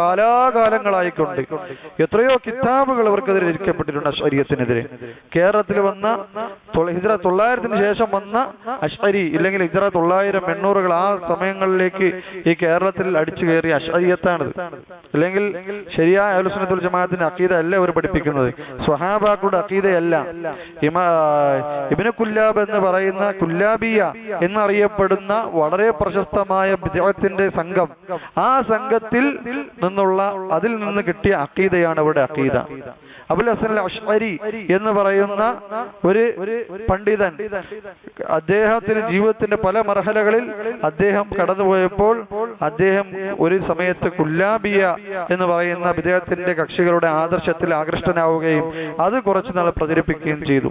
കാലാകാലങ്ങളായിക്കൊണ്ട് എത്രയോ കിതാബുകൾ അവർക്കെതിരെ രചിക്കപ്പെട്ടിട്ടുണ്ട് അശ്വര്യത്തിനെതിരെ. കേരളത്തിൽ വന്ന ഹിജ്റ തൊള്ളായിരത്തിന് ശേഷം വന്ന അശ്വരി ഇല്ലെങ്കിൽ ഹിജറ തൊള്ളായിരം എണ്ണൂറുകൾ ആ സമയങ്ങളിലേക്ക് ഈ കേരളത്തിൽ അടിച്ചു കയറിയ അശ്വരിയത്താണിത്. അല്ലെങ്കിൽ ശരിയായ അലുസുനത്തുൽ ജമാഅത്തിന്റെ അക്കീത അല്ല അവർ പഠിപ്പിക്കുന്നത്. സ്വഹാബാക്കളുടെ അക്കീതയല്ല. ഇമാ ഇബിന് കുല്ലാബ് എന്ന് പറയുന്ന കുല്ലാബിയ എന്നറിയപ്പെടുന്ന വളരെ പ്രശസ്തമായ വിജയത്തിന്റെ സംഘം. ആ സംഘത്തിൽ നിന്നുള്ള അതിൽ നിന്ന് കിട്ടിയ അക്കീതയാണ് ഇവിടെ അക്കീത. അബുൽ ഹസൻ അഷ്അരി എന്ന് പറയുന്ന ഒരു പണ്ഡിതൻ അദ്ദേഹത്തിന് ജീവിതത്തിന്റെ പല മർഹലകളിൽ അദ്ദേഹം കടന്നുപോയപ്പോൾ അദ്ദേഹം ഒരു സമയത്ത് കുല്ലാബിയ എന്ന് പറയുന്ന അദ്ദേഹത്തിന്റെ കക്ഷികളുടെ ആദർശത്തിൽ ആകൃഷ്ടനാവുകയും അത് കുറച്ചുനാൾ പ്രചരിപ്പിക്കുകയും ചെയ്തു.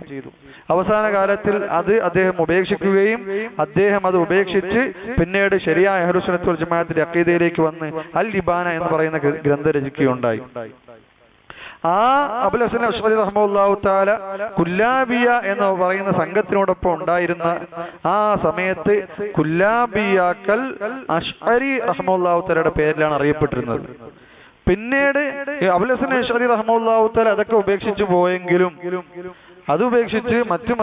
അവസാന കാലത്തിൽ അത് അദ്ദേഹം ഉപേക്ഷിക്കുകയും അദ്ദേഹം അത് ഉപേക്ഷിച്ച് പിന്നീട് ശരിയായ അഹ്ലുസുന്നത്തുൽ ജമാഅത്തിന്റെ അക്കീദയിലേക്ക് വന്ന് അൽ ലിബാന എന്ന് പറയുന്ന ഗ്ര- ഗ്രന്ഥം രചിക്കുകയുണ്ടായി. ആ അബുൽ ഹസൻ അഷ്റഫി റഹ്മുല്ലാഹു താല കുല്ലാബിയ എന്ന് പറയുന്ന സംഘത്തിനോടൊപ്പം ഉണ്ടായിരുന്ന ആ സമയത്ത് കുല്ലാബിയാക്കൽ അഷ്അരി റഹ്മുല്ലാഹു താലയുടെ പേരിലാണ് അറിയപ്പെട്ടിരുന്നത്. പിന്നീട് അബുൽ ഹസൻ അഷ്റഫി റഹ്മുല്ലാഹു താല അതൊക്കെ ഉപേക്ഷിച്ചു പോയെങ്കിലും അത് ഉപേക്ഷിച്ച് മറ്റു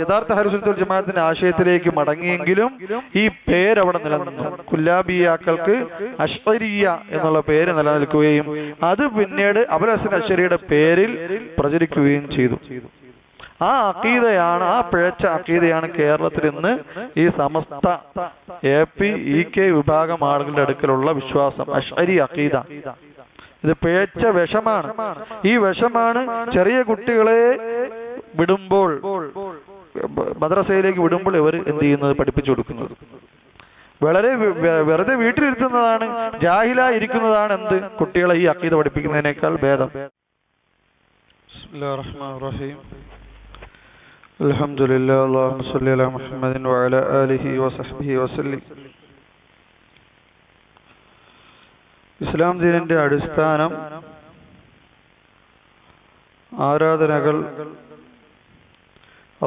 യഥാർത്ഥ ഹരിസുൽ ജമാഅത്തിന്റെ ആശയത്തിലേക്ക് മടങ്ങിയെങ്കിലും ഈ പേരവിടെ നിലനിന്നു. കുല്ലാബിയാക്കൾക്ക് അഷ്വരിയ എന്നുള്ള പേര് നിലനിൽക്കുകയും അത് പിന്നീട് അബുൽ ഹസൻ അഷരിയുടെ പേരിൽ പ്രചരിക്കുകയും ചെയ്തു. ആ അക്കീതയാണ് ആ പിഴച്ച അക്കീതയാണ് കേരളത്തിൽ ഇന്ന് ഈ Samastha A P E K വിഭാഗം ആളുകളുടെ അടുക്കലുള്ള വിശ്വാസം അഷ്അരി അക്കീദ ഇത് പിഴച്ച വിഷമാണ് ഈ വിഷമാണ് ചെറിയ കുട്ടികളെ വിടുമ്പോൾ മദ്രസയിലേക്ക് വിടുമ്പോൾ ഇവർ എന്ത് ചെയ്യുന്നത് പഠിപ്പിച്ചു കൊടുക്കുന്നത് വളരെ വെ- വെ- വെറുതെ വീട്ടിലിരുത്തുന്നതാണ് ജാഹിലായി ഇരിക്കുന്നതാണ് എന്ത് കുട്ടികളെ ഈ അക്കീത പഠിപ്പിക്കുന്നതിനേക്കാൾ ഭേദം الحمد لله اللهم صل على محمد وعلى آله وصحبه وسلم ഇസ്ലാം ദീനിന്റെ അടിസ്ഥാനം ആരാധനകൾ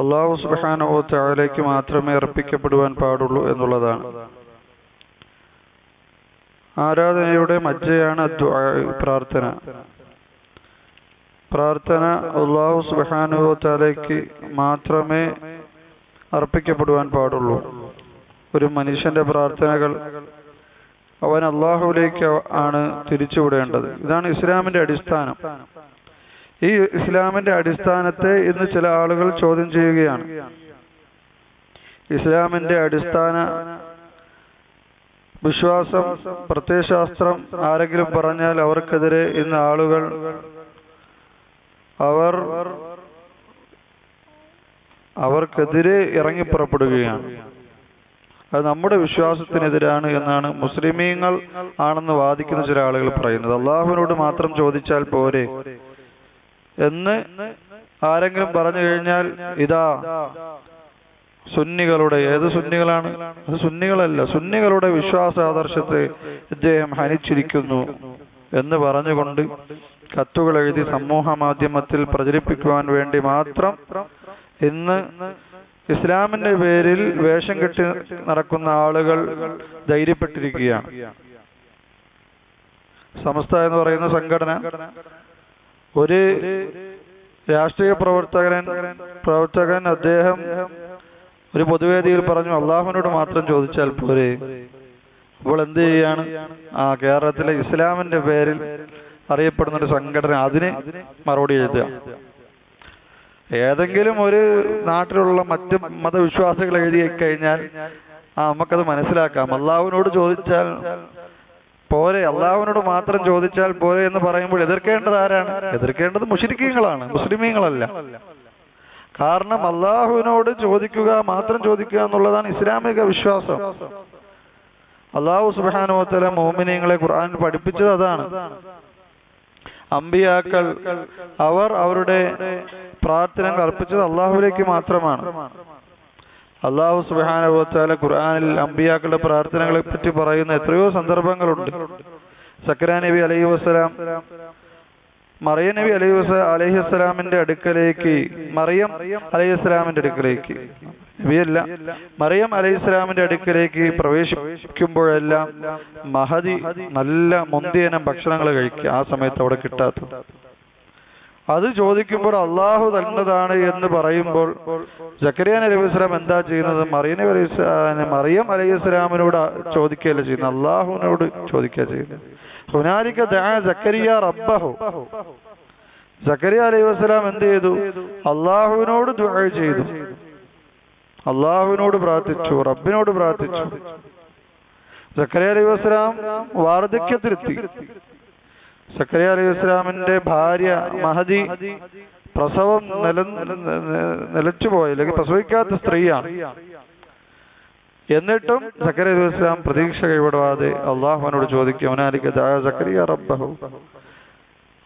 അള്ളാഹു സുബ്ഹാനഹു തആലയ്ക്ക് മാത്രമേ അർപ്പിക്കപ്പെടുവാൻ പാടുള്ളൂ എന്നുള്ളതാണ്. ആരാധനയുടെ മജ്ജയാണ് പ്രാർത്ഥന. പ്രാർത്ഥന അള്ളാഹു സുബ്ഹാനഹു തആലയ്ക്ക് മാത്രമേ അർപ്പിക്കപ്പെടുവാൻ പാടുള്ളൂ. ഒരു മനുഷ്യന്റെ പ്രാർത്ഥനകൾ അവൻ അള്ളാഹുവിലേക്ക് ആണ് തിരിച്ചുവിടേണ്ടത്. ഇതാണ് ഇസ്ലാമിന്റെ അടിസ്ഥാനം. ഈ ഇസ്ലാമിന്റെ അടിസ്ഥാനത്തെ ഇന്ന് ചില ആളുകൾ ചോദ്യം ചെയ്യുകയാണ്. ഇസ്ലാമിന്റെ അടിസ്ഥാന വിശ്വാസം പ്രത്യയശാസ്ത്രം ആരെങ്കിലും പറഞ്ഞാൽ അവർക്കെതിരെ ഇന്ന് ആളുകൾ അവർ അവർക്കെതിരെ ഇറങ്ങിപ്പുറപ്പെടുകയാണ്. അത് നമ്മുടെ വിശ്വാസത്തിനെതിരാണ് എന്നാണ് മുസ്ലിമീങ്ങൾ ആണെന്ന് വാദിക്കുന്ന ചില ആളുകൾ പറയുന്നത്. അള്ളാഹുവിനോട് മാത്രം ചോദിച്ചാൽ പോരെ? എന്ന് ആരെങ്കിലും പറഞ്ഞു കഴിഞ്ഞാൽ ഇതാ സുന്നികളുടെ ഏത് സുന്നികളാണ്? അത് സുന്നികളല്ല സുന്നികളുടെ വിശ്വാസ ആദർശത്തെ ഇദ്ദേഹം ഹനിച്ചിരിക്കുന്നു എന്ന് പറഞ്ഞുകൊണ്ട് കത്തുകൾ എഴുതി സമൂഹ മാധ്യമത്തിൽ പ്രചരിപ്പിക്കുവാൻ വേണ്ടി മാത്രം ഇന്ന് ഇസ്ലാമിന്റെ പേരിൽ വേഷം കെട്ടി നടക്കുന്ന ആളുകൾ ധൈര്യപ്പെട്ടിരിക്കുകയാണ്. സമസ്ത എന്ന് പറയുന്ന സംഘടന ഒരു രാഷ്ട്രീയ പ്രവർത്തകൻ പ്രവർത്തകൻ അദ്ദേഹം ഒരു പൊതുവേദിയിൽ പറഞ്ഞു അള്ളാഹുവിനോട് മാത്രം ചോദിച്ചാൽ പോരെ. അപ്പോൾ എന്ത് ചെയ്യാണ്? ആ കേരളത്തിലെ ഇസ്ലാമിന്റെ പേരിൽ അറിയപ്പെടുന്ന ഒരു സംഘടന അതിന് മറുപടി എഴുതുക. ഏതെങ്കിലും ഒരു നാട്ടിലുള്ള മറ്റ് മതവിശ്വാസികൾ എഴുതി കഴിഞ്ഞാൽ ആ നമുക്കത് മനസ്സിലാക്കാം. അള്ളാഹുവിനോട് ചോദിച്ചാൽ പോരെ. അള്ളാഹുവിനോട് മാത്രം ചോദിച്ചാൽ പോരെ എന്ന് പറയുമ്പോൾ എതിർക്കേണ്ടത് ആരാണ്? എതിർക്കേണ്ടത് മുഷരിക്കീങ്ങളാണ് മുസ്ലിമീങ്ങളല്ല. കാരണം അള്ളാഹുവിനോട് ചോദിക്കുക മാത്രം ചോദിക്കുക എന്നുള്ളതാണ് ഇസ്ലാമിക വിശ്വാസം. അള്ളാഹു സുബാനുവത്തല മോമിനിയങ്ങളെ ഖുർആൻ പഠിപ്പിച്ചത് അതാണ്. അമ്പിയാക്കൾ അവർ അവരുടെ പ്രാർത്ഥനകൾ അർപ്പിച്ചത് അള്ളാഹുവിലേക്ക് മാത്രമാണ്. അള്ളാഹു സുബാന ഖുർആാനിൽ അമ്പിയാക്കളുടെ പ്രാർത്ഥനകളെ പറ്റി പറയുന്ന എത്രയോ സന്ദർഭങ്ങളുണ്ട്. സക്കരാ നബി അലൈഹി വസ്സലാം മറിയ നബി അലൈഹി വസ- അലൈഹി വസ്സലാമിന്റെ അടുക്കലേക്ക് മറിയം അലൈഹി വസ്സലാമിന്റെ അടുക്കലേക്ക്. നബിയല്ല മറിയം അലൈഹി സ്വലാമിന്റെ അടുക്കലേക്ക് പ്രവേശിക്കുമ്പോഴെല്ലാം മഹദി നല്ല മുന്തിയനം ഭക്ഷണങ്ങൾ കഴിക്കുക ആ സമയത്ത് അവിടെ കിട്ടാത്തത്. അത് ചോദിക്കുമ്പോൾ അള്ളാഹു തന്നതാണ് എന്ന് പറയുമ്പോൾ ജക്കരിയ അലൈഹി സ്വലാം എന്താ ചെയ്യുന്നത്? മറിയ നബി അലൈഹി മറിയം അലൈഹി സ്വലാമിനോട് ചോദിക്കുകയല്ല ചെയ്യുന്നത് അള്ളാഹുവിനോട് ചോദിക്കുക ചെയ്യുന്നത്. ഹുനാലിക്ക ദഅ ജക്കരിയ റബ്ബഹു. സക്കരിയ അലൈഹി വസ്സലാം എന്ത് ചെയ്തു? അള്ളാഹുവിനോട് ദുആ ചെയ്തു. അള്ളാഹുവിനോട് പ്രാർത്ഥിച്ചു റബ്ബിനോട് പ്രാർത്ഥിച്ചു. സക്കരിയ അലൈഹി വസ്സലാം വാർദ്ധക്യത്തിലെത്തി. സക്കരിയ അലൈഹി വസ്സലാമിന്റെ ഭാര്യ മഹദി പ്രസവം നില നിലച്ചുപോയ അല്ലെങ്കിൽ പ്രസവിക്കാത്ത സ്ത്രീയാണ്. എന്നിട്ടും വസ്സലാം പ്രതീക്ഷ കൈവിടാതെ അള്ളാഹുവിനോട് ചോദിക്കും അവനാലിക്ക് സക്കറിയ റബ്ബഹു.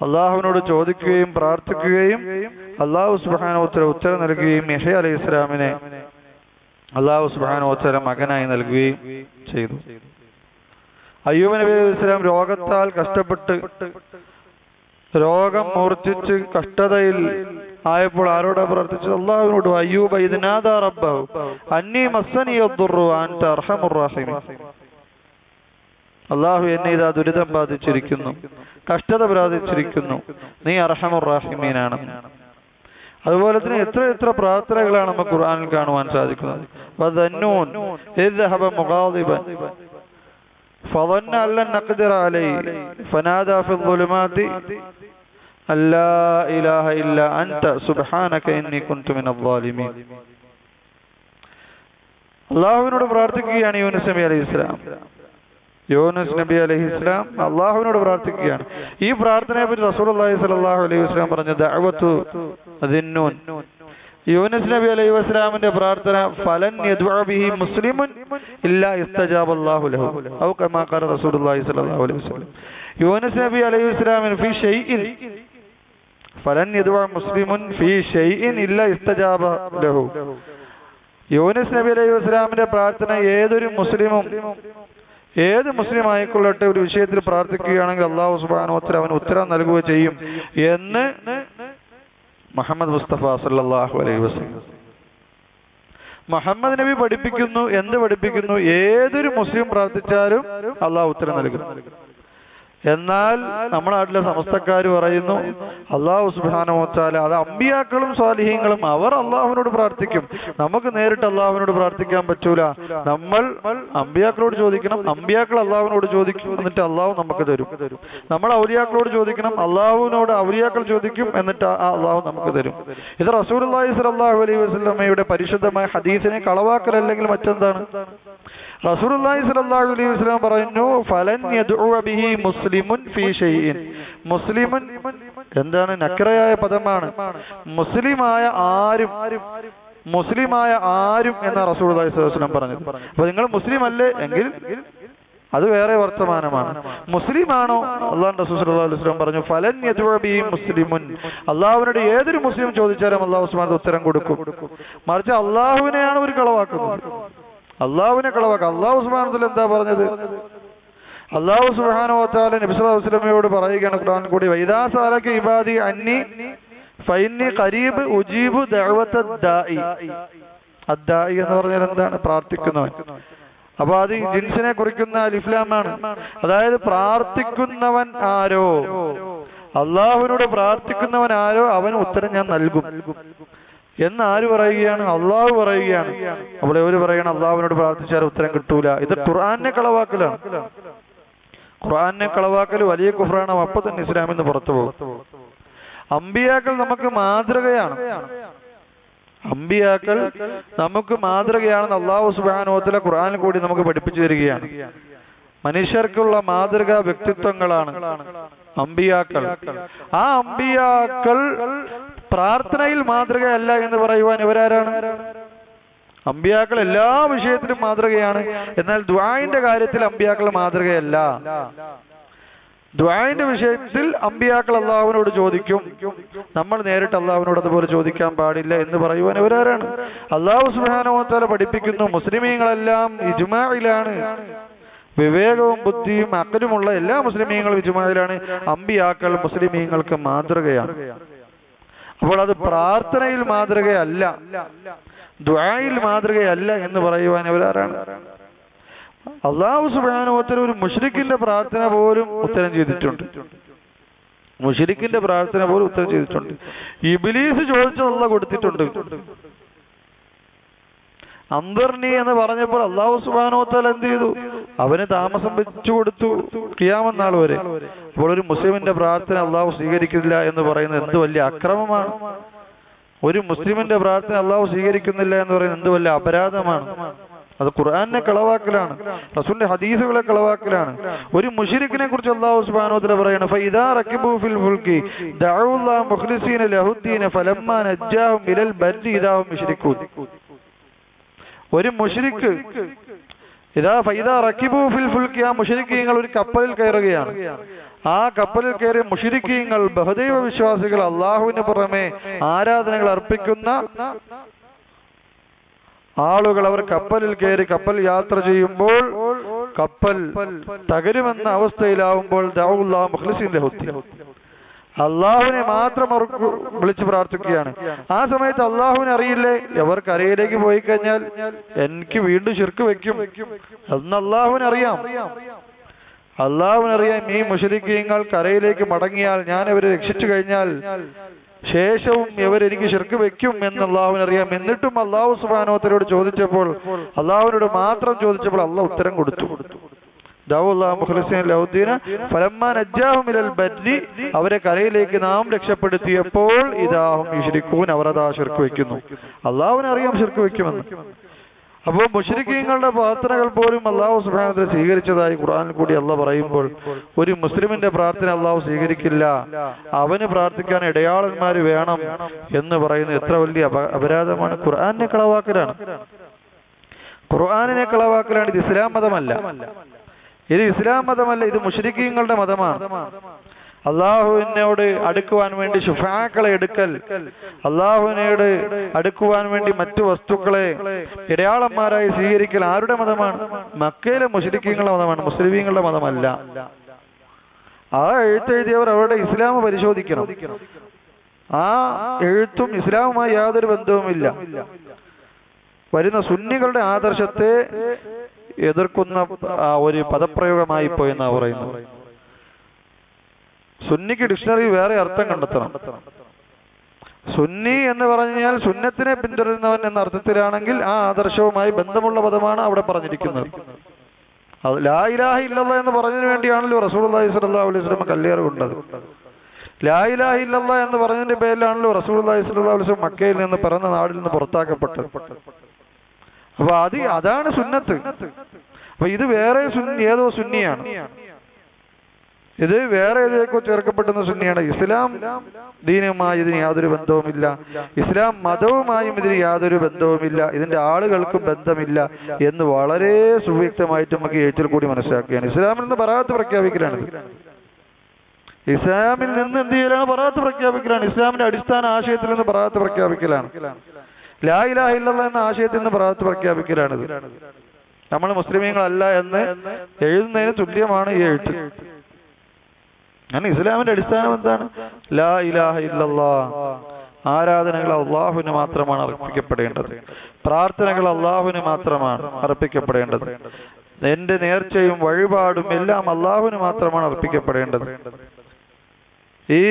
അള്ളാഹുവിനോട് ചോദിക്കുകയും പ്രാർത്ഥിക്കുകയും അള്ളാഹു സുബാനോത്തര ഉത്തരം നൽകുകയും യഹയ അലൈഹി ഇസ്ലാമിനെ അള്ളാഹു സുബാനോത്തര മകനായി നൽകുകയും ചെയ്തു. അയ്യൂബ് നബി അലൈഹി ഇസ്ലാം രോഗത്താൽ കഷ്ടപ്പെട്ട് രോഗം മൂർച്ഛിച്ച് കഷ്ടതയിൽ ആയപ്പോൾ ആരോടാ പ്രാർത്ഥിച്ചത് അള്ളാഹുവിനോട് അയ്യൂബ് ഇതിനാദാ റബ്ബഹു അന്നി മസ്സനി യദ്ദുറു അൻത അർഹമുർ റഹീമീൻ അള്ളാഹു എന്നെ ഇതാ ദുരിതം ബാധിച്ചിരിക്കുന്നു കഷ്ടത ബാധിച്ചിരിക്കുന്നു നീ അർഹമുറാഹിമീനാണ് അതുപോലെ തന്നെ എത്ര എത്ര പ്രാർത്ഥനകളാണ് നമുക്ക് ഖുർആനിൽ കാണുവാൻ സാധിക്കുന്നത് വദന്നൂൻ ഇദ് ذهب مغاضبا فظن أن لن نقدر عليه فنادى في الظلمات أن لا إله إلا أنت سبحانك إني كنت من الظالمين അള്ളാഹുവിനോട് പ്രാർത്ഥിക്കുകയാണ് യൂനുസ് നബി അലൈഹി ഇസ്ലാം യൂനുസ് നബി അലൈഹി ഇസ്ലാം അള്ളാഹുവിനോട് പ്രാർത്ഥിക്കുകയാണ് ഈ പ്രാർത്ഥനയെ പറ്റി റസൂൽ അള്ളാഹി സലാഹു അലൈഹി വസ്ലാം പറഞ്ഞ ദഅവത്തു ദിന്നൂൻ യൂനുസ് നബി അലൈഹി വസ്ലാമിന്റെ പ്രാർത്ഥന ഫലൻ യദ്ഉ ബിഹി മുസ്ലിമുൻ ഇല്ലാ ഇസ്തജാബ അല്ലാഹു ലഹു ഔ കമാ ഖാല റസൂലുള്ളാഹി സ്വല്ലല്ലാഹു അലൈഹി വസല്ലം യൂനുസ് നബി അലൈഹി വസ്ലാമിന് ഫി ഷൈഇൻ ഫലൻ മുസ്ലിമുൻ ഫി ഇല്ലാ ഇസ്തജാബ ലഹു. യൂനിസ് നബി അലൈഹി വസ്ലാമിന്റെ പ്രാർത്ഥന ഏതൊരു മുസ്ലിമും ഏത് മുസ്ലിം ആയിക്കൊള്ളട്ടെ ഒരു വിഷയത്തിൽ പ്രാർത്ഥിക്കുകയാണെങ്കിൽ അള്ളാഹു സുബാനോത്തര അവന് ഉത്തരം നൽകുക ചെയ്യും എന്ന് മുഹമ്മദ് മുസ്തഫ സല്ലല്ലാഹു അലൈഹി വസല്ലം. മുഹമ്മദ് നബി പഠിപ്പിക്കുന്നു എന്ത് പഠിപ്പിക്കുന്നു? ഏതൊരു മുസ്ലിം പ്രാർത്ഥിച്ചാലും അള്ളാഹു ഉത്തരം നൽകും. എന്നാൽ നമ്മുടെ നാട്ടിലെ സമസ്തക്കാർ പറയുന്നു അള്ളാഹു സുബാനോത്താല അത് അമ്പിയാക്കളും സ്വാലിഹ്യങ്ങളും അവർ അള്ളാഹുവിനോട് പ്രാർത്ഥിക്കും. നമുക്ക് നേരിട്ട് അള്ളാഹുവിനോട് പ്രാർത്ഥിക്കാൻ പറ്റൂല. നമ്മൾ അമ്പിയാക്കളോട് ചോദിക്കണം അമ്പിയാക്കൾ അള്ളാഹുവിനോട് ചോദിക്കും എന്നിട്ട് അള്ളാഹു നമുക്ക് തരും. നമ്മൾ ഔലിയാക്കളോട് ചോദിക്കണം അള്ളാഹുവിനോട് ഔലിയാക്കൾ ചോദിക്കും എന്നിട്ട് ആ അള്ളാഹു നമുക്ക് തരും. ഇത് റസൂൽ അള്ളാഹി സലാഹു അലൈഹി വസ്ലമയുടെ പരിശുദ്ധമായ ഹദീസിനെ കളവാക്കലല്ലെങ്കിൽ മറ്റെന്താണ്? റസൂലുള്ളാഹി അലൈഹി വസല്ലം പറഞ്ഞു ഫലൻ ബിഹി മുസ്ലിമുൻ ഫീ മുസ്ലിമുൻ എന്താണ്? നക്രയായ പദമാണ്. മുസ്ലിമായ ആരും മുസ്ലിമായ ആരും എന്ന റസൂലുള്ളാഹി സ്വല്ലല്ലാഹു അലൈഹി വസല്ലം അപ്പോൾ നിങ്ങൾ മുസ്ലിം അല്ലേ എങ്കിൽ അത് വേറെ വർത്തമാനമാണ്. മുസ്ലിം ആണോ അള്ളാഹു റസൂൽ അലൈഹി വസല്ലം പറഞ്ഞു ഫലൻ മുസ്ലിമുൻ. അള്ളാഹുവിനോട് ഏതൊരു മുസ്ലിം ചോദിച്ചാലും അള്ളാഹു സുബ്ഹാനഹു ഉത്തരം കൊടുക്കും. മറിച്ച് അള്ളാഹുവിനെയാണ് ഒരു കളവാക്കുന്നത്. അള്ളാഹുവിനെ കളവാക്കുക അള്ളാഹു സുബാനത്തിൽ എന്താ പറഞ്ഞത്? അള്ളാഹു സുബാനോത്താല നബിസ്വലമയോട് പറയുകയാണ് ഖുർആൻ കൂടി വൈദാസാലക്ക് ഇബാദി അന്നി ഫൈന്നി കരീബ് ഉജീബു അദ്ദായി എന്ന് പറഞ്ഞാൽ എന്താണ്? പ്രാർത്ഥിക്കുന്നവൻ. അപ്പൊ അത് ജിൻസിനെ കുറിക്കുന്ന അലിഫ്ലാമാണ്. അതായത് പ്രാർത്ഥിക്കുന്നവൻ ആരോ? അള്ളാഹുവിനോട് പ്രാർത്ഥിക്കുന്നവൻ ആരോ? അവന് ഉത്തരം ഞാൻ നൽകും. എന്ന് ആര് പറയുകയാണ്? അള്ളാഹു പറയുകയാണ്. അപ്പോൾ ഒരു പറയണം അള്ളാഹുവിനോട് പ്രാർത്ഥിച്ചാൽ ഉത്തരം കിട്ടൂല. ഇത് ഖുറാനെ കളവാക്കലാണ്. ഖുറാനെ കളവാക്കൽ വലിയ കുഫറാണ്. അപ്പൊ തന്നെ ഇസ്ലാമിൽ നിന്ന് പുറത്തു പോകും. അമ്പിയാക്കൾ നമുക്ക് മാതൃകയാണ്. അമ്പിയാക്കൾ നമുക്ക് മാതൃകയാണെന്ന് അള്ളാഹു സുബാനോത്തിലെ ഖുർആനിൽ കൂടി നമുക്ക് പഠിപ്പിച്ചു തരികയാണ്. മനുഷ്യർക്കുള്ള മാതൃകാ വ്യക്തിത്വങ്ങളാണ് അമ്പിയാക്കൾ. ആ അമ്പിയാക്കൾ പ്രാർത്ഥനയിൽ മാതൃകയല്ല എന്ന് പറയുവാൻ ഇവരാരാണ്? അമ്പിയാക്കൾ എല്ലാ വിഷയത്തിലും മാതൃകയാണ്. എന്നാൽ ദ്വായിന്റെ കാര്യത്തിൽ അമ്പിയാക്കൾ മാതൃകയല്ല. ദ്വായിന്റെ വിഷയത്തിൽ അമ്പിയാക്കൾ അള്ളാഹുവിനോട് ചോദിക്കും. നമ്മൾ നേരിട്ട് അള്ളാഹുവിനോട് അതുപോലെ ചോദിക്കാൻ പാടില്ല എന്ന് പറയുവാൻ ഇവരാരാണ്. അള്ളാഹു സുബാനോത്താല പഠിപ്പിക്കുന്നു മുസ്ലിമീങ്ങളെല്ലാം ഇജ്മായിലാണ് വിവേകവും ബുദ്ധിയും അക്കലുമുള്ള എല്ലാ മുസ്ലിമീങ്ങളും ഇജുമായിലാണ് അമ്പിയാക്കൾ മുസ്ലിമീങ്ങൾക്ക് മാതൃകയാണ്. അപ്പോൾ അത് പ്രാർത്ഥനയിൽ മാതൃകയല്ല. ദ്വായിൽ മാതൃകയല്ല എന്ന് പറയുവാൻ അവരാരാണ് അള്ളാഹു സുബാനോത്തര ഒരു മുഷരിക്കിന്റെ പ്രാർത്ഥന പോലും ഉത്തരം ചെയ്തിട്ടുണ്ട്. മുഷിരിക്കിന്റെ പ്രാർത്ഥന പോലും ഉത്തരം ചെയ്തിട്ടുണ്ട്. ഇബിലീസ് ചോദിച്ചതല്ല കൊടുത്തിട്ടുണ്ട്. അന്തർണി എന്ന് പറഞ്ഞപ്പോൾ അള്ളാഹു സുബാനോത്താൽ എന്ത് ചെയ്തു? അവന് താമസം വെച്ചു കൊടുത്തു. കിയാമെന്നാൾ വരെ. അപ്പോൾ ഒരു മുസ്ലിമിന്റെ പ്രാർത്ഥന അള്ളാഹു സ്വീകരിക്കുന്നില്ല എന്ന് പറയുന്നത് എന്ത് വലിയ അക്രമമാണ്? ഒരു മുസ്ലിമിന്റെ പ്രാർത്ഥന അള്ളാഹു സ്വീകരിക്കുന്നില്ല എന്ന് പറയുന്നത് എന്ത് വലിയ അപരാധമാണ്? അത് ഖുർആാനെ കളവാക്കലാണ്. റസൂലിന്റെ ഹദീസുകളെ കളവാക്കലാണ്. ഒരു മുഷിരിക്കിനെ കുറിച്ച് അള്ളാഹു സുബ്ഹാനഹു പറയുന്നു ഫൈദാ റക്കിബു ഫിൽ ഫുൽകി ദഅഉല്ലാഹ മുഖ്ലിസീന ലഹുദ്ദീന ഫലമ്മാ നജ്ജാഹും ഇലൽ ബർരി ഇദാഹും മുശ്രിക്കൂൻ ഒരു മുഷിരിക്ക് ഇതാ ഫൈദ റക്കിബു ഫിൽ ഫുൽക്കി ആ മുഷിരിക്കീങ്ങൾ ഒരു കപ്പലിൽ കയറുകയാണ്. ആ കപ്പലിൽ കയറി മുഷിരിക്കീങ്ങൾ ബഹുദൈവ വിശ്വാസികൾ അള്ളാഹുവിന് പുറമെ ആരാധനകൾ അർപ്പിക്കുന്ന ആളുകൾ അവർ കപ്പലിൽ കയറി കപ്പൽ യാത്ര ചെയ്യുമ്പോൾ കപ്പൽ തകരുമെന്ന അവസ്ഥയിലാവുമ്പോൾ ദഅഉല്ലാഹ മുഖ്ലിസീൻ ലഹുദ്ദീൻ അള്ളാഹുവിനെ മാത്രം അവർ വിളിച്ചു പ്രാർത്ഥിക്കുകയാണ്. ആ സമയത്ത് അള്ളാഹുവിനെ അറിയില്ലേ? എവർ കരയിലേക്ക് പോയി കഴിഞ്ഞാൽ എനിക്ക് വീണ്ടും ശിർക്ക് വെക്കും. എന്ന് അള്ളാഹുവിനെ അറിയാം. അള്ളാഹുവിനറിയാം ഈ മുഷരിക്കീങ്ങൾ കരയിലേക്ക് മടങ്ങിയാൽ ഞാൻ ഇവരെ രക്ഷിച്ചു കഴിഞ്ഞാൽ ശേഷവും ഇവരെനിക്ക് ശിർക്ക് വെക്കും എന്ന് അള്ളാഹുവിനറിയാം എന്നിട്ടും അള്ളാഹു സുബാനോത്തരോട് ചോദിച്ചപ്പോൾ അള്ളാഹുവിനോട് മാത്രം ചോദിച്ചപ്പോൾ അള്ളാഹ് ഉത്തരം കൊടുത്തു കൊടുത്തു. അവരെ കരയിലേക്ക് നാം രക്ഷപ്പെടുത്തിയപ്പോൾ ഇതാഹും യുഷിരിക്കൂൻ അവർ അതാ ശിർക്ക് വെക്കുന്നു അള്ളാഹുവിനെ അറിയാം ശിർക്ക് വെക്കുമെന്ന് അപ്പോൾ മുഷരിക്കീങ്ങളുടെ പ്രാർത്ഥനകൾ പോലും അള്ളാഹു സുബാനത്തെ സ്വീകരിച്ചതായി ഖുർആനിൽ കൂടി അല്ല പറയുമ്പോൾ ഒരു മുസ്ലിമിന്റെ പ്രാർത്ഥന അള്ളാഹു സ്വീകരിക്കില്ല. അവന് പ്രാർത്ഥിക്കാൻ ഇടയാളന്മാർ വേണം എന്ന് പറയുന്ന എത്ര വലിയ അപരാധമാണ്. ഖുർആാനിനെ കളവാക്കലാണ്. ഖുർആാനിനെ കളവാക്കലാണ് ഇത് ഇസ്ലാം മതമല്ല. ഇത് ഇസ്ലാം മതമല്ല ഇത് മുഷരിക്കീങ്ങളുടെ മതമാണ് അള്ളാഹുവിനോട് അടുക്കുവാൻ വേണ്ടി ശുഫാക്കളെ എടുക്കൽ അള്ളാഹുവിനോട് അടുക്കുവാൻ വേണ്ടി മറ്റു വസ്തുക്കളെ ഇടയാളന്മാരായി സ്വീകരിക്കൽ ആരുടെ മതമാണ്? മക്കയിലെ മുഷരിക്കീങ്ങളുടെ മതമാണ് മുസ്ലിമീങ്ങളുടെ മതമല്ല. ആ എഴുത്തെഴുതിയവർ അവരുടെ ഇസ്ലാം പരിശോധിക്കണം. ആ എഴുത്തും ഇസ്ലാമുമായി യാതൊരു ബന്ധവുമില്ല. വരുന്ന സുന്നികളുടെ ആദർശത്തെ എതിർക്കുന്ന ആ, ഒരു പദപ്രയോഗമായി പോയെന്ന് പറയുന്നു സുന്നിക്ക് ഡിക്ഷണറി വേറെ അർത്ഥം കണ്ടെത്തണം. സുന്നി എന്ന് പറഞ്ഞാൽ സുന്നത്തിനെ പിന്തുടരുന്നവൻ എന്ന അർത്ഥത്തിലാണെങ്കിൽ ആ ആദർശവുമായി ബന്ധമുള്ള പദമാണ് അവിടെ പറഞ്ഞിരിക്കുന്നത്. അത് ലാ ഇലാഹ ഇല്ലല്ല എന്ന് പറഞ്ഞതിന് വേണ്ടിയാണല്ലോ റസൂലുള്ളാഹി സ്വല്ലാ അലൈഹി സ്വലം കല്ലേറ് കൊണ്ടത്. ലാ ഇലാഹ ഇല്ലല്ല എന്ന് പറഞ്ഞതിന്റെ പേരിലാണല്ലോ റസൂലുള്ളാഹി സ്വല്ലാ അലൈഹി സ്വലം മക്കയിൽ നിന്ന് പിറന്ന നാടിൽ നിന്ന് പുറത്താക്കപ്പെട്ടത്. അപ്പൊ അത് അതാണ് സുന്നത്ത്. അപ്പൊ ഇത് വേറെ ഏതോ സുന്നിയാണ്. ഇത് വേറെ ഏതിലേക്കോ ചേർക്കപ്പെടുന്ന സുന്നിയാണ്. ഇസ്ലാം ദീനുമായി ഇതിന് യാതൊരു ബന്ധവുമില്ല. ഇസ്ലാം മതവുമായും ഇതിന് യാതൊരു ബന്ധവുമില്ല. ഇതിന്റെ ആളുകൾക്കും ബന്ധമില്ല എന്ന് വളരെ സുവ്യക്തമായിട്ട് നമുക്ക് ഏറ്റിൽ കൂടി മനസ്സിലാക്കുകയാണ്. ഇസ്ലാമിൽ നിന്ന് പറയാത്ത പ്രഖ്യാപിക്കലാണ്. ഇസ്ലാമിൽ നിന്ന് എന്ത് ചെയ്യലാണ്? പറയാത്ത പ്രഖ്യാപിക്കലാണ്. ഇസ്ലാമിന്റെ അടിസ്ഥാന ആശയത്തിൽ നിന്ന് പറയാത്ത പ്രഖ്യാപിക്കലാണ്. ലാ ഇലാഹ എന്ന ആശയത്തിൽ നിന്ന് പ്രഖ്യാപിക്കലാണിത്. നമ്മൾ മുസ്ലിമീങ്ങളല്ല എന്ന് എഴുതുന്നതിന് തുല്യമാണ് ഈ എഴുത്ത്. ഞാൻ ഇസ്ലാമിന്റെ അടിസ്ഥാനം എന്താണ്? ലാ ഇലാഹ ഇല്ലല്ലാ. ആരാധനകൾ അള്ളാഹുവിന് മാത്രമാണ് അർപ്പിക്കപ്പെടേണ്ടത്. പ്രാർത്ഥനകൾ അള്ളാഹുവിന് മാത്രമാണ് അർപ്പിക്കപ്പെടേണ്ടത്. എന്റെ നേർച്ചയും വഴിപാടും എല്ലാം അള്ളാഹുവിന് മാത്രമാണ് അർപ്പിക്കപ്പെടേണ്ടത്. ഈ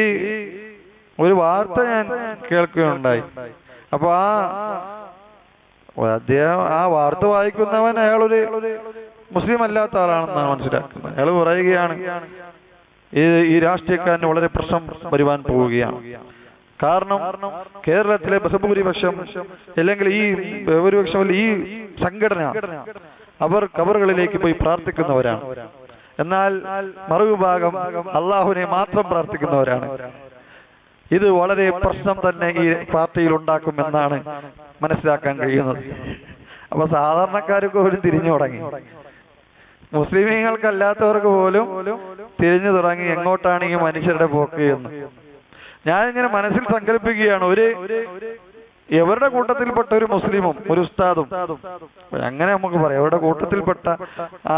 ഒരു വാർത്ത ഞാൻ കേൾക്കുകയുണ്ടായി. അപ്പൊ ആ അദ്ദേഹം ആ വാർത്ത വായിക്കുന്നവൻ അയാളൊരു മുസ്ലിം അല്ലാത്ത ആളാണെന്നാണ് മനസ്സിലാക്കുന്നത്. അയാൾ പറയുകയാണ് ഈ ഈ രാഷ്ട്രീയക്കാരന് വളരെ പ്രശ്നം വരുവാൻ പോവുകയാണ്. കാരണം കേരളത്തിലെ ബഹുഭൂരിപക്ഷം അല്ലെങ്കിൽ ഈ ഭൂരിപക്ഷം അല്ല, ഈ സംഘടന അവർ കബറുകളിലേക്ക് പോയി പ്രാർത്ഥിക്കുന്നവരാണ്. എന്നാൽ മറുവിഭാഗം അള്ളാഹുവിനെ മാത്രം പ്രാർത്ഥിക്കുന്നവരാണ്. ഇത് വളരെ പ്രശ്നം തന്നെ ഈ പാർട്ടിയിൽ ഉണ്ടാക്കുമെന്നാണ് മനസ്സിലാക്കാൻ കഴിയുന്നത്. അപ്പൊ സാധാരണക്കാർക്ക് പോലും തിരിഞ്ഞു തുടങ്ങി. മുസ്ലിമീങ്ങൾക്കല്ലാത്തവർക്ക് പോലും തിരിഞ്ഞു തുടങ്ങി എങ്ങോട്ടാണ് ഈ മനുഷ്യരുടെ പോക്ക് എന്ന്. ഞാനിങ്ങനെ മനസ്സിൽ സങ്കല്പിക്കുകയാണ് ഒരു എവരുടെ കൂട്ടത്തിൽപ്പെട്ട ഒരു മുസ്ലിമും ഒരു ഉസ്താദും അങ്ങനെ നമുക്ക് പറയാം എവരുടെ കൂട്ടത്തിൽപ്പെട്ട ആ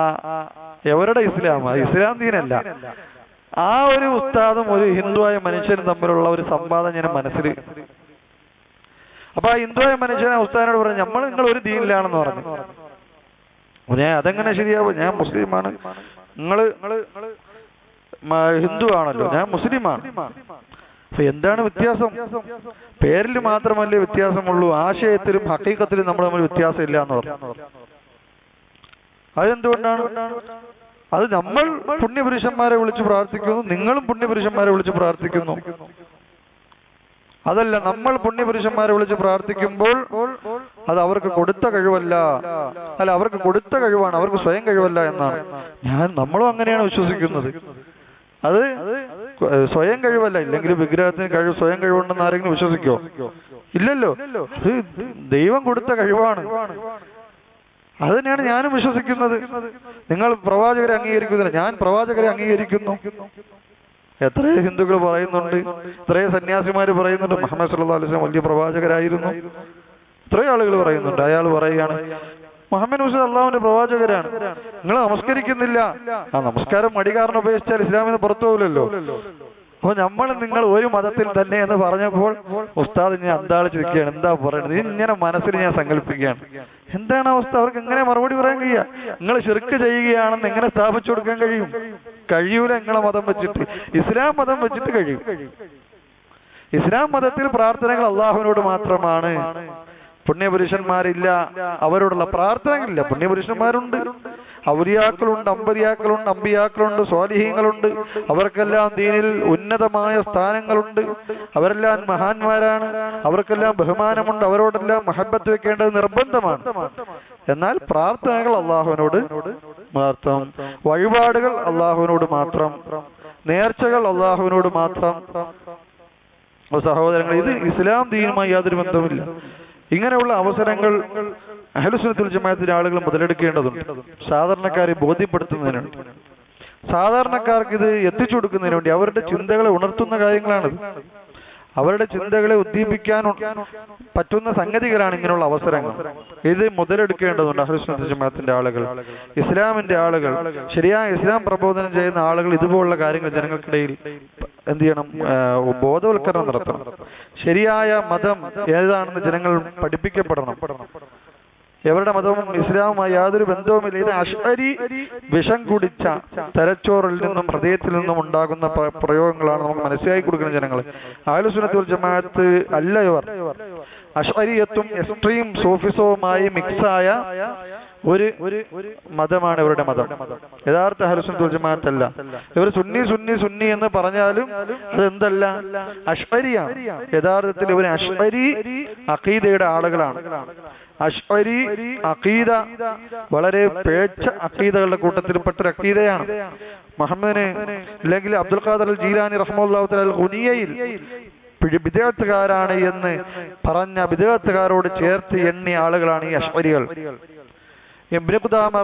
എവരുടെ ഇസ്ലാം? ഇസ്ലാം ദീനല്ല. ആ ഒരു ഉസ്താദും ഒരു ഹിന്ദുവായ മനുഷ്യനും തമ്മിലുള്ള ഒരു സംവാദം ഞാൻ മനസ്സിൽ അപ്പൊ ആ ഹിന്ദുവായ മനുഷ്യനെ ഉസ്താദിനോട് പറഞ്ഞു നമ്മൾ നിങ്ങൾ ഒരു ദീനിലാണെന്ന് പറഞ്ഞു. ഞാൻ അതെങ്ങനെ ശരിയാവും? ഞാൻ മുസ്ലിമാണ്. നിങ്ങൾ മ- ഹിന്ദു ആണല്ലോ ഞാൻ മുസ്ലിമാണ്. അപ്പൊ എന്താണ് വ്യത്യാസം? പേരിൽ മാത്രമല്ലേ വ്യത്യാസമുള്ളൂ. ആശയത്തിലും ഹക്കീക്കത്തിലും നമ്മൾ തമ്മിൽ വ്യത്യാസം ഇല്ല എന്ന് പറഞ്ഞു. അതെന്തുകൊണ്ടാണ്? അത് നമ്മൾ പുണ്യപുരുഷന്മാരെ വിളിച്ച് പ്രാർത്ഥിക്കുന്നു നിങ്ങളും പുണ്യപുരുഷന്മാരെ വിളിച്ച് പ്രാർത്ഥിക്കുന്നു. അതല്ല നമ്മൾ പുണ്യപുരുഷന്മാരെ വിളിച്ച് പ്രാർത്ഥിക്കുമ്പോൾ അത് അവർക്ക് കൊടുത്ത കഴിവല്ല. അല്ല അവർക്ക് കൊടുത്ത കഴിവാണ് അവർക്ക് സ്വയം കഴിവല്ല എന്നാണ്. ഞാൻ നമ്മളും അങ്ങനെയാണ് വിശ്വസിക്കുന്നത്. അത് സ്വയം കഴിവല്ല ഇല്ലെങ്കിൽ വിഗ്രഹത്തിന് കഴിവ് സ്വയം കഴിവുണ്ടെന്ന് ആരെങ്കിലും വിശ്വസിക്കോ? ഇല്ലല്ലോ. ദൈവം കൊടുത്ത കഴിവാണ്. അത് തന്നെയാണ് ഞാനും വിശ്വസിക്കുന്നത്. നിങ്ങൾ പ്രവാചകരെ അംഗീകരിക്കുന്നില്ല. ഞാൻ പ്രവാചകരെ അംഗീകരിക്കുന്നു. എത്രയോ ഹിന്ദുക്കൾ പറയുന്നുണ്ട്. എത്രയോ സന്യാസിമാർ പറയുന്നുണ്ട്. മുഹമ്മദ് സല്ലല്ലാഹു അലൈഹി വസല്ലം വലിയ പ്രവാചകരായിരുന്നു. എത്രയോ ആളുകൾ പറയുന്നുണ്ട്. അയാൾ പറയുകയാണ് മുഹമ്മദ് ഹുസൈൻ അള്ളാഹുവിന്റെ പ്രവാചകരാണ്. നിങ്ങൾ നമസ്കരിക്കുന്നില്ല. ആ നമസ്കാരം മടി ഉപേക്ഷിച്ചാൽ ഇസ്ലാമിൽ നിന്ന് പുറത്തു പോകില്ലല്ലോ അപ്പൊ നമ്മൾ നിങ്ങൾ ഒരു മതത്തിൽ തന്നെ എന്ന് പറഞ്ഞപ്പോൾ ഉസ്താദ് ഞാൻ അന്താളിച്ചിരിക്കുകയാണ് എന്താ പറയുന്നത് ഇങ്ങനെ മനസ്സിൽ ഞാൻ സങ്കല്പിക്കുകയാണ്. എന്താണ് അവസ്ഥ? അവർക്ക് എങ്ങനെ മറുപടി പറയാൻ കഴിയുക നിങ്ങൾ ശിർക്ക് ചെയ്യുകയാണെന്ന് എങ്ങനെ സ്ഥാപിച്ചു കൊടുക്കാൻ കഴിയും? കഴിയൂല നിങ്ങളെ മതം വെച്ചിട്ട്. ഇസ്ലാം മതം വെച്ചിട്ട് കഴിയും. ഇസ്ലാം മതത്തിൽ പ്രാർത്ഥനകൾ അള്ളാഹുവിനോട് മാത്രമാണ്. പുണ്യപുരുഷന്മാരില്ല അവരോടുള്ള പ്രാർത്ഥനകളില്ല. പുണ്യപുരുഷന്മാരുണ്ട്. ഔലിയാക്കളുണ്ട് അമ്പരിയാക്കളുണ്ട് അമ്പിയാക്കളുണ്ട് സ്വാലിഹീങ്ങളുണ്ട്. അവർക്കെല്ലാം ദീനിൽ ഉന്നതമായ സ്ഥാനങ്ങളുണ്ട്. അവരെല്ലാം മഹാന്മാരാണ്. അവർക്കെല്ലാം ബഹുമാനമുണ്ട്. അവരോടെല്ലാം മഹബത്ത് വെക്കേണ്ടത് നിർബന്ധമാണ്. എന്നാൽ പ്രാർത്ഥനകൾ അള്ളാഹുവിനോട് മാത്രം. വഴിപാടുകൾ അള്ളാഹുവിനോട് മാത്രം. നേർച്ചകൾ അള്ളാഹുവിനോട് മാത്രം. സഹോദരങ്ങൾ ഇത് ഇസ്ലാം ദീനുമായി യാതൊരു ബന്ധവുമില്ല. ഇങ്ങനെയുള്ള അവസരങ്ങൾ അഹലുസുനത്തുൽ ജമാഅത്തിന്റെ ആളുകൾ മുതലെടുക്കേണ്ടതുണ്ട്. സാധാരണക്കാരെ ബോധ്യപ്പെടുത്തുന്നതിനുണ്ട്. സാധാരണക്കാർക്ക് ഇത് എത്തിച്ചു കൊടുക്കുന്നതിന് വേണ്ടി അവരുടെ ചിന്തകളെ ഉണർത്തുന്ന കാര്യങ്ങളാണ് അവരുടെ ചിന്തകളെ ഉദ്ദീപിക്കാൻ പറ്റുന്ന സംഗതികളാണ് ഇങ്ങനെയുള്ള അവസരങ്ങൾ. ഇത് മുതലെടുക്കേണ്ടതുണ്ട് അഹ്ലുസുന്നത്ത് ജമാഅത്തിന്റെ ആളുകൾ. ഇസ്ലാമിന്റെ ആളുകൾ ശരിയായ ഇസ്ലാം പ്രബോധനം ചെയ്യുന്ന ആളുകൾ ഇതുപോലുള്ള കാര്യങ്ങൾ ജനങ്ങൾക്കിടയിൽ എന്ത് ചെയ്യണം ബോധവൽക്കരണം നടത്തണം. ശരിയായ മതം ഏതാണെന്ന് ജനങ്ങൾ പഠിപ്പിക്കപ്പെടണം. എവരുടെ മതവും ഇസ്ലാമുമായി യാതൊരു ബന്ധവുമില്ല. ഇത് അഷ്അരി വിഷം കുടിച്ച തലച്ചോറിൽ നിന്നും ഹൃദയത്തിൽ നിന്നും ഉണ്ടാകുന്ന പ്രയോഗങ്ങളാണ് നമുക്ക് മനസ്സിലാക്കി കൊടുക്കുന്ന ജനങ്ങൾ ആലുസുനത്തുൽ ജമാഅത്ത് അല്ല ഇവർ. അഷ്അരിയത്തും എക്സ്ട്രീം സോഫിസവുമായി മിക്സായ ഒരു ഒരു മതമാണ് ഇവരുടെ മതം. യഥാർത്ഥ ഹലുസുനത്തുൽ ജമാഅത്ത് അല്ല. ഇവർ സുന്നി സുന്നി സുന്നി എന്ന് പറഞ്ഞാലും അതെന്തല്ല? അഷ്അരിയാണ് യഥാർത്ഥത്തിൽ ഇവർ അഷ്അരി അഖീദയുടെ ആളുകളാണ്. അഷ്അരി അഖീദ വളരെ പേച്ച അഖീദകളുടെ കൂട്ടത്തിൽപ്പെട്ട ഒരു അഖീദയാണ്. മുഹമ്മദിനെ അല്ലെങ്കിൽ അബ്ദുൽ ഖാദർ അൽ ജീലാനി ഖുനിയയിൽ വിദേഹത്തുകാരാണ് എന്ന് പറഞ്ഞ വിദേഹത്തുകാരോട് ചേർത്ത് എണ്ണിയ ആളുകളാണ് ഈ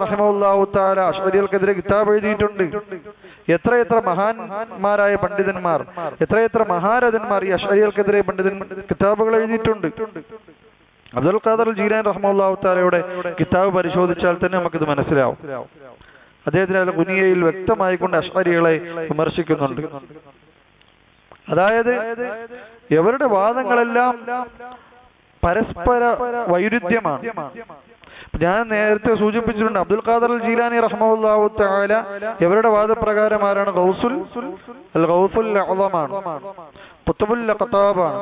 റഹിമഹുല്ലാഹു തആല അഷ്വരികൾക്കെതിരെ കിതാബ് എഴുതിയിട്ടുണ്ട്. എത്രയെത്ര മഹാന്മാരായ പണ്ഡിതന്മാർ എത്രയെത്ര മഹാരഥന്മാർ ഈ അശ്വരികൾക്കെതിരെ പണ്ഡിതൻ കിതാബുകൾ എഴുതിയിട്ടുണ്ട്. അബ്ദുൽ ഖാദർ ജീരാൻ റഹ്മുല്ലാഹു കിതാബ് പരിശോധിച്ചാൽ തന്നെ നമുക്കിത് മനസ്സിലാവും. അദ്ദേഹത്തിന് അതിൽ കുനിയയിൽ വ്യക്തമായിക്കൊണ്ട് അഷ്മരികളെ വിമർശിക്കുന്നുണ്ട്. അതായത് ഇവരുടെ വാദങ്ങളെല്ലാം പരസ്പര വൈരുദ്ധ്യമാണ്. ഞാൻ നേരത്തെ സൂചിപ്പിച്ചിട്ടുണ്ട് അബ്ദുൽ ഖാദർ അൽ ജീലാനി റഹ്മുല്ലാഹു തആല ഇവരുടെ വാദപ്രകാരം ആരാണ്? ഗൗസുൽ അൽ ഗൗസുൽ ഖത്താബാണ്.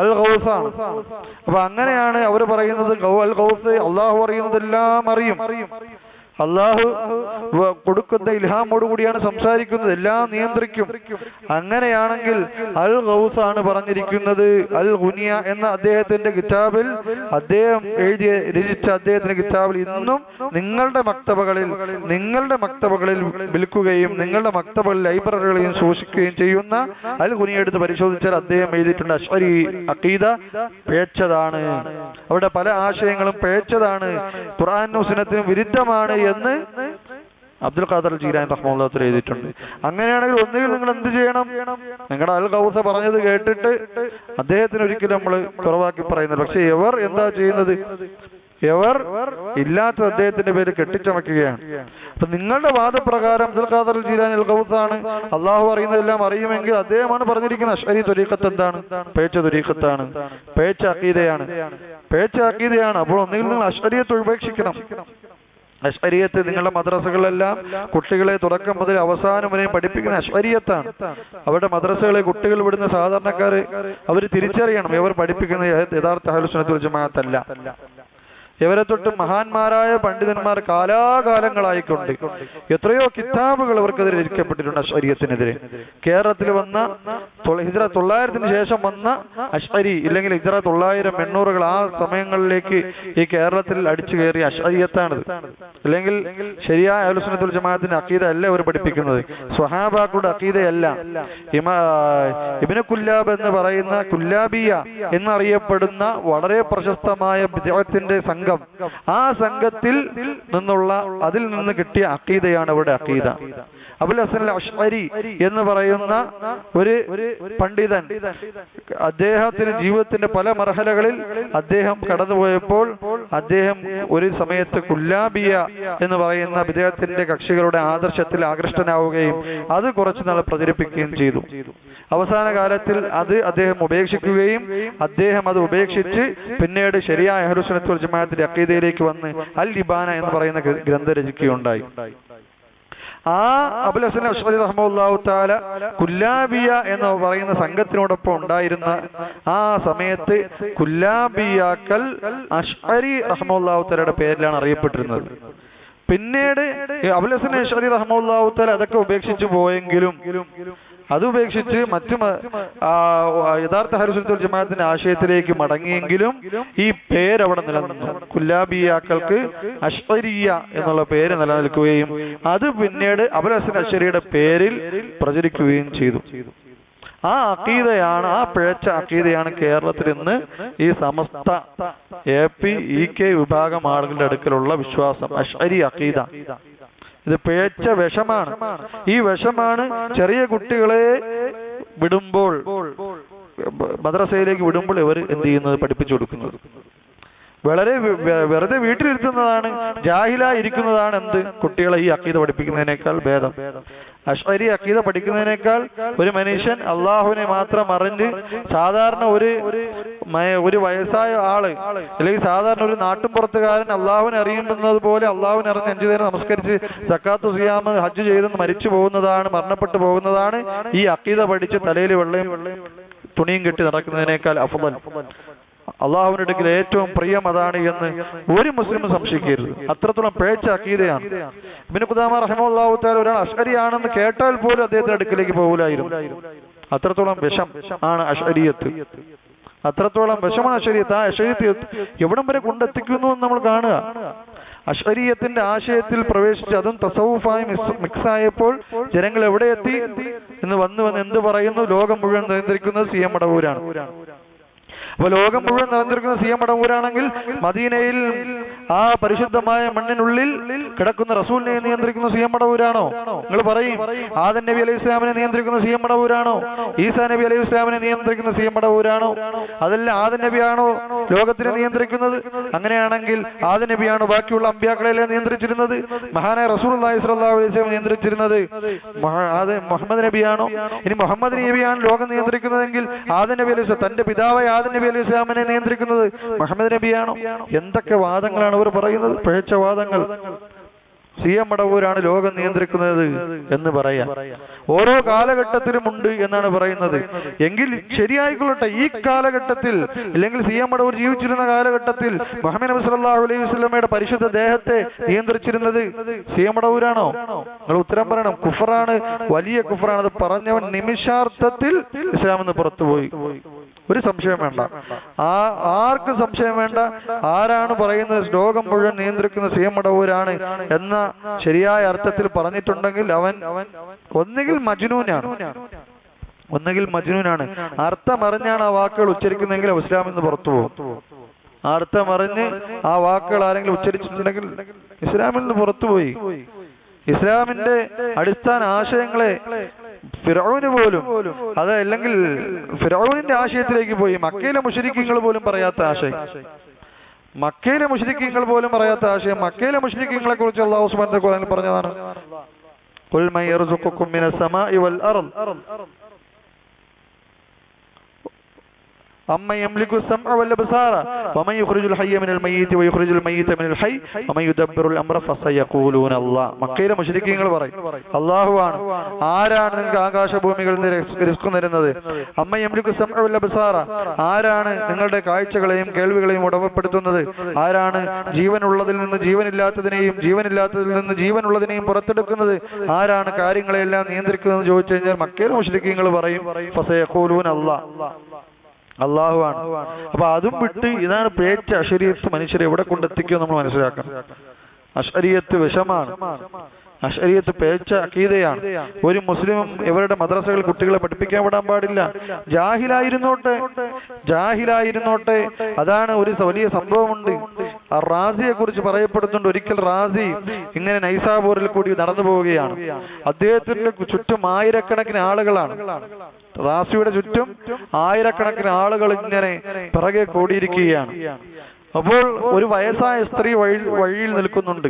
അൽ ഗൗസാണ് അപ്പൊ അങ്ങനെയാണ് അവർ പറയുന്നത്. അൽ ഗൗസ് അള്ളാഹു അറിയുന്നതെല്ലാം അറിയും. അള്ളാഹു കൊടുക്കുന്ന ഇൽഹാമോട് കൂടിയാണ് സംസാരിക്കുന്നത്. എല്ലാം നിയന്ത്രിക്കും. അങ്ങനെയാണെങ്കിൽ അൽ ഗൗസ് ആണ് പറഞ്ഞിരിക്കുന്നത്. അൽ ഗുനിയ എന്ന അദ്ദേഹത്തിന്റെ കിതാബിൽ അദ്ദേഹം എഴുതിയ രചിച്ച അദ്ദേഹത്തിന്റെ കിതാബിൽ ഇന്നും നിങ്ങളുടെ മക്തബകളിൽ നിങ്ങളുടെ മക്തബകളിൽ വിൽക്കുകയും നിങ്ങളുടെ മക്തബകളിൽ ലൈബ്രറികളെയും സൂക്ഷിക്കുകയും ചെയ്യുന്ന അൽ ഗുനിയ എടുത്ത് പരിശോധിച്ചാൽ അദ്ദേഹം എഴുതിയിട്ടുണ്ട്. അശ്വരി അഖീദ പേച്ചതാണ്. അവിടെ പല ആശയങ്ങളും പേച്ചതാണ്. ഖുർആൻ ഹുസിനത്തിനും വിരുദ്ധമാണ് എന്ന് അബ്ദുൽ ഖാദർ ജീരാൻ റഹ്മുള്ളത്തിൽ എഴുതിയിട്ടുണ്ട്. അങ്ങനെയാണെങ്കിൽ ഒന്നുകിൽ നിങ്ങൾ എന്ത് ചെയ്യണം? നിങ്ങളുടെ അൽ കൗസ പറഞ്ഞത് കേട്ടിട്ട് അദ്ദേഹത്തിന് ഒരിക്കലും നമ്മൾ കുറവാക്കി പറയുന്നത് പക്ഷെ എവർ എന്താ ചെയ്യുന്നത്? എവർ ഇല്ലാത്ത അദ്ദേഹത്തിന്റെ പേര് കെട്ടിച്ചമയ്ക്കുകയാണ് അപ്പൊ നിങ്ങളുടെ വാദപ്രകാരം അബ്ദുൽ ഖാദർ ജീലാൻ അൽ കൗസാണ് അള്ളാഹു അറിയുന്നതെല്ലാം അറിയുമെങ്കിൽ അദ്ദേഹമാണ് പറഞ്ഞിരിക്കുന്നത് അഷ്ഹരി തുരീഖത്ത് എന്താണ്? പേച്ച തുരീഖത്താണ്. പേച്ച അക്കീതയാണ് പേച്ച അക്കീതയാണ് അപ്പോൾ ഒന്നുകിൽ നിങ്ങൾ അഷ്ഹരിയെ ഉപേക്ഷിക്കണം. അഷ്അരിയത്ത് നിങ്ങളുടെ മദ്രസകളെല്ലാം കുട്ടികളെ തുടക്കം മുതൽ അവസാനം വരെയും പഠിപ്പിക്കുന്ന അശ്വരീയത്താണ്. അവരുടെ മദ്രസകളെ കുട്ടികൾ വിടുന്ന സാധാരണക്കാർ അവർ തിരിച്ചറിയണം. ഇവർ പഠിപ്പിക്കുന്നത് യഥാർത്ഥ ഹലുസുനത്തുൽ ജമാഅത്തല്ല. ഇവരെ തൊട്ട് മഹാന്മാരായ പണ്ഡിതന്മാർ കാലാകാലങ്ങളായിക്കൊണ്ട് എത്രയോ കിതാബുകൾ അവർക്കെതിരെ രചിക്കപ്പെട്ടിട്ടുണ്ട് അഷ്അരിയത്തിനെതിരെ കേരളത്തിൽ വന്ന ഹിജറ തൊള്ളായിരത്തിന് ശേഷം വന്ന അശ്വരി ഇല്ലെങ്കിൽ ഹിജ്റ തൊള്ളായിരം എണ്ണൂറുകൾ ആ സമയങ്ങളിലേക്ക് ഈ കേരളത്തിൽ അടിച്ചു കയറിയ അശ്വരിയത്താണിത്. അല്ലെങ്കിൽ ശരിയായ അഹ്ലുസുന്നത്തുൽ ജമാഅത്തിന്റെ അക്കീത അല്ല അവർ പഠിപ്പിക്കുന്നത്. സ്വഹാബാക്കളുടെ അക്കീതയല്ല ഇബിന് കുല്ലാബ് എന്ന് പറയുന്ന കുല്ലാബിയ എന്നറിയപ്പെടുന്ന വളരെ പ്രശസ്തമായ ബിദഅത്തിന്റെ സംഘം ആ സംഘത്തിൽ നിന്നുള്ള അതിൽ നിന്ന് കിട്ടിയ അക്കീതയാണ് ഇവിടെ അക്കീദ അബുൽ ഹസൻ അഷ്അരി എന്ന് പറയുന്ന ഒരു പണ്ഡിതൻ. അദ്ദേഹത്തിന് ജീവിതത്തിന്റെ പല മർഹലകളിൽ അദ്ദേഹം കടന്നുപോയപ്പോൾ അദ്ദേഹം ഒരു സമയത്ത് കുല്ലാബിയ എന്ന് പറയുന്ന വിദേഹത്തിന്റെ കക്ഷികളുടെ ആദർശത്തിൽ ആകൃഷ്ടനാവുകയും അത് കുറച്ചു നാൾ പ്രചരിപ്പിക്കുകയും ചെയ്തു. അവസാന കാലത്തിൽ അത് അദ്ദേഹം ഉപേക്ഷിക്കുകയും അദ്ദേഹം അത് ഉപേക്ഷിച്ച് പിന്നീട് ശരിയായ അഹ്ലുസുന്നത്തുൽ ജമാഅത്തിന്റെ അക്കീതയിലേക്ക് വന്ന് അൽ ലിബാന എന്ന് പറയുന്ന ഗ്രന്ഥം രചിക്കുകയുണ്ടായി. ആ അബുൽ ഹസൻ അഷ്റഫി റഹ്മുല്ലാഹു താല കുല്ലാബിയ എന്ന് പറയുന്ന സംഘത്തിനോടൊപ്പം ഉണ്ടായിരുന്ന ആ സമയത്ത് കുല്ലാബിയാക്കൽ അഷ്അരി റഹ്മുല്ലാഹു താലയുടെ പേരിലാണ് അറിയപ്പെട്ടിരുന്നത്. പിന്നീട് അബുലഹസൻ അഷ്അരി റഹ്മുല്ലാഹു താല അതൊക്കെ ഉപേക്ഷിച്ചു പോയെങ്കിലും അത് ഉപേക്ഷിച്ച് മറ്റു യഥാർത്ഥ ഹരിസുൽ ജമാഅത്തിന്റെ ആശയത്തിലേക്ക് മടങ്ങിയെങ്കിലും ഈ പേര് അവിടെ നിലനിന്നു. കുല്ലാബിയാക്കൾക്ക് അഷ്വരിയ എന്നുള്ള പേര് നിലനിൽക്കുകയും അത് പിന്നീട് അബുൽ ഹസൻ അഷരിയുടെ പേരിൽ പ്രചരിക്കുകയും ചെയ്തു. ആ അക്കീതയാണ് ആ പിഴച്ച അക്കീതയാണ് കേരളത്തിൽ ഇന്ന് ഈ Samastha A P E K വിഭാഗം ആളുകളുടെ അടുക്കലുള്ള വിശ്വാസം. അഷ്അരി അക്കീദ ഇത് പിഴച്ച വിഷമാണ്. ഈ വിഷമാണ് ചെറിയ കുട്ടികളെ വിടുമ്പോൾ മദ്രസയിലേക്ക് വിടുമ്പോൾ ഇവർ എന്ത് ചെയ്യുന്നത്? പഠിപ്പിച്ചു കൊടുക്കുന്നത്. വളരെ വെറുതെ വീട്ടിലിരുത്തുന്നതാണ് ജാഹിലായിരിക്കുന്നതാണ് എന്ത്? കുട്ടികളെ ഈ അക്കീത പഠിപ്പിക്കുന്നതിനേക്കാൾ ഭേദം. അഷ്വരി അക്കീത പഠിക്കുന്നതിനേക്കാൾ ഒരു മനുഷ്യൻ അള്ളാഹുവിനെ മാത്രം അറിഞ്ഞ് സാധാരണ ഒരു ഒരു വയസ്സായ ആൾ അല്ലെങ്കിൽ സാധാരണ ഒരു നാട്ടുംപുറത്തുകാരൻ അള്ളാഹുവിനെ അറിയുന്നത് പോലെ അള്ളാഹുവിനെ അറിഞ്ഞ് അഞ്ചു നേരം നമസ്കരിച്ച് സക്കാത്തു സിയാമ് ഹജ്ജ് ചെയ്തെന്ന് മരിച്ചു പോകുന്നതാണ് മരണപ്പെട്ടു പോകുന്നതാണ് ഈ അക്കീത പഠിച്ച് തലയിൽ വെള്ളയും തുണിയും കെട്ടി നടക്കുന്നതിനേക്കാൾ അഫ്ളൽ അള്ളാഹുവിന്റെ അടുക്കൽ ഏറ്റവും പ്രിയം അതാണ് എന്ന് ഒരു മുസ്ലിം സംശയിക്കരുത്. അത്രത്തോളം പേച്ച അക്കീതയാണ് പിന്നെ ഖുദാമ റഹ്മുല്ലാഹു ഒരാൾ അഷ്അരിയാണെന്ന് കേട്ടാൽ പോലും അദ്ദേഹത്തിന്റെ അടുക്കിലേക്ക് പോകില്ലായിരുന്നു അത്രത്തോളം വിഷം ആണ് അഷ്അരിയത്ത്. അത്രത്തോളം വിഷമാണ് അഷരീയത്ത് ആ അഷരീയത്ത് എവിടം വരെ കൊണ്ടെത്തിക്കുന്നു എന്ന് നമ്മൾ കാണുക. അഷരീയത്തിന്റെ ആശയത്തിൽ പ്രവേശിച്ച് അതും തസവുഫായി മിക്സ് ആയപ്പോൾ ജനങ്ങൾ എവിടെ എത്തി? എന്ന് വന്നു വന്ന് എന്ത് പറയുന്നു? ലോകം മുഴുവൻ നിയന്ത്രിക്കുന്നത് സി എം മടവൂരാണ് അപ്പൊ ലോകം മുഴുവൻ നിറഞ്ഞിരിക്കുന്ന സി എം മടവൂരാണെങ്കിൽ മദീനയിൽ ആ പരിശുദ്ധമായ മണ്ണിനുള്ളിൽ കിടക്കുന്ന റസൂലിനെ നിയന്ത്രിക്കുന്ന സി എം മടവൂരാണോ നിങ്ങൾ പറയും. ആദൻ നബി അലൈഹി ഇസ്ലാമിനെ നിയന്ത്രിക്കുന്ന സി എം മടവൂരാണോ ഈസാ നബി അലൈഹി ഇസ്ലാമിനെ നിയന്ത്രിക്കുന്ന സി എം മടവൂരാണോ അതല്ല ആദൻ നബിയാണോ ലോകത്തിനെ നിയന്ത്രിക്കുന്നത്? അങ്ങനെയാണെങ്കിൽ ആദൻ നബിയാണോ ബാക്കിയുള്ള അമ്പ്യാക്കളെ നിയന്ത്രിച്ചിരുന്നത്? മഹാനായ റസൂൽ അലൈഹി അലൈഹി നിയന്ത്രിച്ചിരുന്നത് മഹ- മുഹമ്മദ് നബിയാണോ? ഇനി മുഹമ്മദ് നബിയാണ് ലോകം നിയന്ത്രിക്കുന്നതെങ്കിൽ ആദൻ നബി അലൈഹി തന്റെ പിതാവായ ആദൻ നബി അലൈഹി സ്വലാമിനെ നിയന്ത്രിക്കുന്നത് മുഹമ്മദ് നബിയാണോ? എന്തൊക്കെ വാദങ്ങളാണ് അവർ പറയുന്നത്? പിഴച്ച വാദങ്ങൾ. സി എം മടവൂരാണ് ലോകം നിയന്ത്രിക്കുന്നത് എന്ന് പറയാം. ഓരോ കാലഘട്ടത്തിലും ഉണ്ട് എന്നാണ് പറയുന്നത്. എങ്കിൽ ശരിയായിക്കൊള്ളട്ടെ ഈ കാലഘട്ടത്തിൽ അല്ലെങ്കിൽ സി എം അടവൂർ ജീവിച്ചിരുന്ന കാലഘട്ടത്തിൽ മുഹമ്മദ് നബി സല്ലല്ലാഹു അലൈഹി വസല്ലമയുടെ പരിശുദ്ധ ദേഹത്തെ നിയന്ത്രിച്ചിരുന്നത് സി എം അടവൂരാണോ? നിങ്ങൾ ഉത്തരം പറയണം. കുഫറാണ് വലിയ കുഫറാണ്. അത് പറഞ്ഞവൻ നിമിഷാർത്ഥത്തിൽ ഇസ്ലാം എന്ന് പുറത്തുപോയി. ഒരു സംശയം വേണ്ട. ആ ആർക്ക് സംശയം വേണ്ട. ആരാണ് പറയുന്നത് ലോകം മുഴുവൻ നിയന്ത്രിക്കുന്ന സി എം അടവൂരാണ് എന്ന ശരിയായ അർത്ഥത്തിൽ പറഞ്ഞിട്ടുണ്ടെങ്കിൽ അവൻ ഒന്നുകിൽ മജ്നൂനാണ്. ഒന്നുകിൽ മജ്നൂനാണ്. അർത്ഥമറിഞ്ഞാണ് ആ വാക്കുകൾ ഉച്ചരിക്കുന്നതെങ്കിൽ ഇസ്ലാം നിന്ന് പുറത്തു പോകും. ആ അർത്ഥം അറിഞ്ഞ് ആ വാക്കുകൾ ആരെങ്കിലും ഉച്ചരിച്ചിട്ടുണ്ടെങ്കിൽ ഇസ്ലാമിൽ നിന്ന് പുറത്തുപോയി ഇസ്ലാമിന്റെ അടിസ്ഥാന ആശയങ്ങളെ ഫിറോവിന് പോലും അത് അല്ലെങ്കിൽ ഫിറോവിന്റെ ആശയത്തിലേക്ക് പോയി. മക്കയിലെ മുഷരിക്കങ്ങൾ പോലും പറയാത്ത ആശയം. മക്കയിലെ മുഷരിക്കങ്ങൾ പോലും പറയാത്ത ആശയം. മക്കയിലെ മുഷരിക്കങ്ങളെ കുറിച്ച് അള്ളാഹു പറഞ്ഞതാണ്. قل من يرزقكم من السماء والأرض. അർദ് أمن يملك السمع والأبصار ومن يخرج الحي من الميت ويخرج الميت من الحي ومن يدبر الأمر فسيقولون الله മക്കയിലെ മുശ്രിക്കീങ്ങൾ പറയും അള്ളാഹു ആണ് ആരാണ് നിങ്ങൾക്ക് ആകാശഭൂമികളിൽ നിന്ന് റിസ്- റിസ്ക് തരുന്നത് അമ്മ യംലിക്കു സമഅ വൽ അബ്സാറ ആരാണ് നിങ്ങളുടെ കാഴ്ചകളെയും കേൾവികളെയും ഉടമപ്പെടുത്തുന്നത് ആരാണ് ജീവനുള്ളതിൽ നിന്ന് ജീവനില്ലാത്തതിനെയും ജീവനില്ലാത്തതിൽ നിന്ന് ജീവനുള്ളതിനെയും പുറത്തെടുക്കുന്നത് ആരാണ് കാര്യങ്ങളെല്ലാം നിയന്ത്രിക്കുന്നതെന്ന് ചോദിച്ചു കഴിഞ്ഞാൽ മക്കയിലെ മുശ്രിക്കീങ്ങൾ പറയും ഫസയഖൂലൂന അല്ലാഹ് അള്ളാഹു ആണ്. അപ്പൊ അതും വിട്ട് ഇതാണ് പേറ്റ് അഷരിയത്ത് മനുഷ്യരെ എവിടെ കൊണ്ടെത്തിക്കുക നമ്മൾ മനസ്സിലാക്കണം. അഷരിയത്ത് വിഷമാണ്. അഷരിയത്ത് പേച്ച അക്കീതയാണ് ഒരു മുസ്ലിമും ഇവരുടെ മദ്രസകൾ കുട്ടികളെ പഠിപ്പിക്കാൻ വിടാൻ പാടില്ല. ജാഹിലായിരുന്നോട്ടെ? ജാഹിലായിരുന്നോട്ടെ? അതാണ് ഒരു വലിയ സംഭവമുണ്ട്. ആ റാസിയെ കുറിച്ച് പറയപ്പെടുന്നുണ്ട് ഒരിക്കൽ റാസി ഇങ്ങനെ നൈസാബൂരിൽ കൂടി നടന്നു പോവുകയാണ്. അദ്ദേഹത്തിന്റെ ചുറ്റും ആയിരക്കണക്കിന് ആളുകളാണ്. റാസിയുടെ ചുറ്റും ആയിരക്കണക്കിന് ആളുകൾ ഇങ്ങനെ പിറകെ കൂടിയിരിക്കുകയാണ്. അപ്പോൾ ഒരു വയസ്സായ സ്ത്രീ വഴി വഴിയിൽ നിൽക്കുന്നുണ്ട്.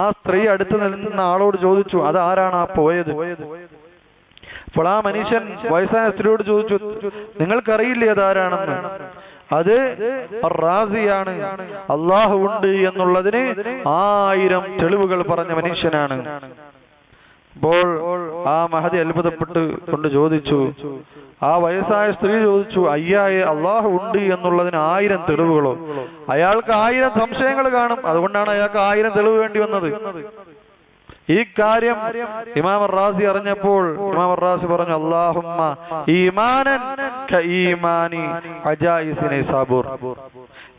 ആ സ്ത്രീ അടുത്ത് നിൽക്കുന്ന ആളോട് ചോദിച്ചു അത് ആരാണ് ആ പോയത്? അപ്പോൾ ആ മനുഷ്യൻ വയസ്സായ സ്ത്രീയോട് ചോദിച്ചു നിങ്ങൾക്കറിയില്ലേ അതാരാണെന്ന്? അത് റാസിയാണ്. അള്ളാഹു ഉണ്ട് എന്നുള്ളതിന് ആയിരം തെളിവുകൾ പറഞ്ഞ മനുഷ്യനാണ്. അപ്പോൾ ആ മഹതി അത്ഭുതപ്പെട്ട് കൊണ്ട് ചോദിച്ചു ആ വയസ്സായ സ്ത്രീ ചോദിച്ചു അയ്യായ അള്ളാഹു ഉണ്ട് എന്നുള്ളതിന് ആയിരം തെളിവുകളോ? അയാൾക്ക് ആയിരം സംശയങ്ങൾ കാണും. അതുകൊണ്ടാണ് അയാൾക്ക് ആയിരം തെളിവ് വേണ്ടി വന്നത്. ഈ കാര്യം ഇമാം റാസി അറിഞ്ഞപ്പോൾ ഇമാം റാസി പറഞ്ഞു അള്ളാഹുമ്മ ഈമാനൻ ഈമാനി അജായിസിനെ നൈസാബൂർ.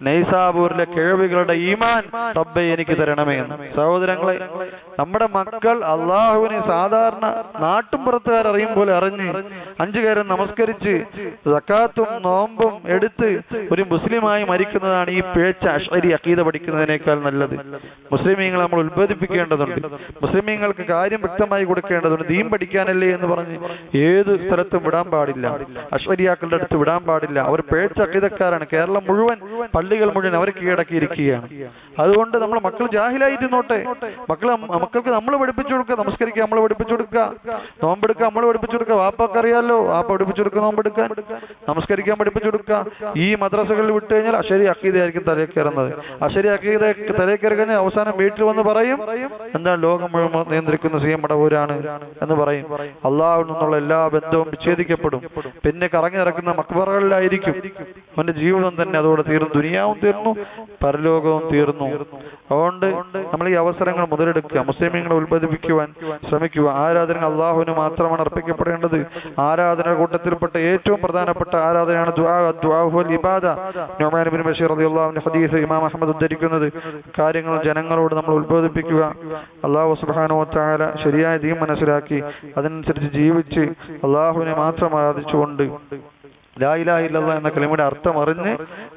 നൈസാബൂരിലെ കിഴവികളുടെ ഈമാൻ റബ്ബെ എനിക്ക് തരണമേ എന്ന്. സഹോദരങ്ങളെ നമ്മുടെ മക്കൾ അള്ളാഹുവിനെ സാധാരണ നാട്ടും പുറത്തുകാർ അറിയും പോലെ അറിഞ്ഞ് അഞ്ചു കാര്യം നമസ്കരിച്ച് സക്കാത്തും നോമ്പും എടുത്ത് ഒരു മുസ്ലിമായി മരിക്കുന്നതാണ് ഈ പേച്ച അഷരി അക്കീത പഠിക്കുന്നതിനേക്കാൾ നല്ലത്. മുസ്ലിമീങ്ങളെ നമ്മൾ ഉത്ബോധിപ്പിക്കേണ്ടതുണ്ട്. മുസ്ലിമീങ്ങൾക്ക് കാര്യം വ്യക്തമായി കൊടുക്കേണ്ടതുണ്ട്. ദീം പഠിക്കാനല്ലേ എന്ന് പറഞ്ഞ് ഏത് സ്ഥലത്തും വിടാൻ പാടില്ല. അശ്വരിയാക്കളുടെ അടുത്ത് വിടാൻ പാടില്ല. അവർ പേച്ച അക്കിതക്കാരാണ് കേരളം മുഴുവൻ പള്ളികൾ മുഴുവൻ അവർ കീഴടക്കിയിരിക്കുകയാണ്. അതുകൊണ്ട് നമ്മൾ മക്കൾ ജാഹിലായിരുന്നോട്ടെ? മക്കൾ മക്കൾക്ക് നമ്മൾ പഠിപ്പിച്ചു കൊടുക്കുക നമസ്കരിക്കുക നമ്മൾ പഠിപ്പിച്ചു കൊടുക്കുക. നോമ്പെടുക്കുക നമ്മൾ പഠിപ്പിച്ചു കൊടുക്കുക. വാപ്പൊക്കെ അറിയാലോ? വാപ്പ പഠിപ്പിച്ചു കൊടുക്കുക നോമ്പെടുക്കാൻ. നമസ്കരിക്കാൻ പഠിപ്പിച്ചു കൊടുക്കുക. ഈ മദ്രസകളിൽ വിട്ടു കഴിഞ്ഞാൽ അശരി അക്കീതയായിരിക്കും തലയിൽ കയറുന്നത്. അശരി അക്കീത തലയിൽ കഴിഞ്ഞാൽ അവസാനം വീട്ടിൽ വന്ന് പറയും എന്താ ലോകം മുഴുവൻ നിയന്ത്രിക്കുന്ന സി എം മടവൂരാണ് എന്ന് പറയും. അള്ളാഹു നിന്നുള്ള എല്ലാ ബന്ധവും വിച്ഛേദിക്കപ്പെടും പിന്നെ കറങ്ങി നടക്കുന്ന മക്ബറകളിലായിരിക്കും. അവന്റെ ജീവിതം തന്നെ അതോടെ തീർന്നു. ദുനിയാവും തീർന്നു പരലോകവും തീർന്നു. അതുകൊണ്ട് നമ്മൾ ഈ അവസരങ്ങൾ മുതലെടുക്കുക മുസ്ലിമീങ്ങളെ ഉത്പാദിപ്പിക്കുവാൻ ശ്രമിക്കുക. ആരാധന അള്ളാഹുവിന് മാത്രമാണ് അർപ്പിക്കപ്പെടേണ്ടത്. ആരാധന കൂട്ടത്തിൽപ്പെട്ട ഏറ്റവും പ്രധാനപ്പെട്ട ആരാധനയാണ് ഇബാദ. ഹദീസ് ഇമാം അഹമ്മദ് ഉദ്ധരിക്കുന്നത്. കാര്യങ്ങൾ ജനങ്ങളോട് നമ്മൾ ഉത്ബോധിപ്പിക്കുക. അള്ളാഹു സുബ്ഹാനഹു വ തആല ശരിയായ ദീൻ മനസ്സിലാക്കി അതനുസരിച്ച് ജീവിച്ച് അള്ളാഹുവിനെ മാത്രം ആരാധിച്ചുകൊണ്ട് ലാ ഇലാഹ ഇല്ലല്ലാഹ് എന്ന കലിമയുടെ അർത്ഥം അറിഞ്ഞ്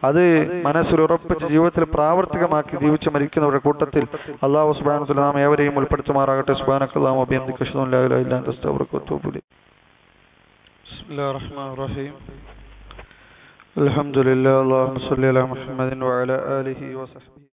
അത് മനസ്സിൽ ഉറപ്പിച്ച് ജീവിതത്തിൽ പ്രാവർത്തികമാക്കി ജീവിച്ച് മരിക്കുന്നവരുടെ കൂട്ടത്തിൽ അള്ളാഹു സുബ്ഹാനഹു വ തആല നാം ഏവരെയും ഉൾപ്പെടുത്തുമാറാകട്ടെ സുബ്ഹാനക്കല്ലാഹു വബിഹംദിക അഷ്ഹദു അൻ ലാ ഇലാഹ ഇല്ല അൻത അസ്തഗ്ഫിറുക വഅത്തൂബു ഇലൈക് ബിസ്മില്ലാഹിർ റഹ്മാനിർ റഹീം الحمد لله اللهم صل على محمد وعلى آله وصحبه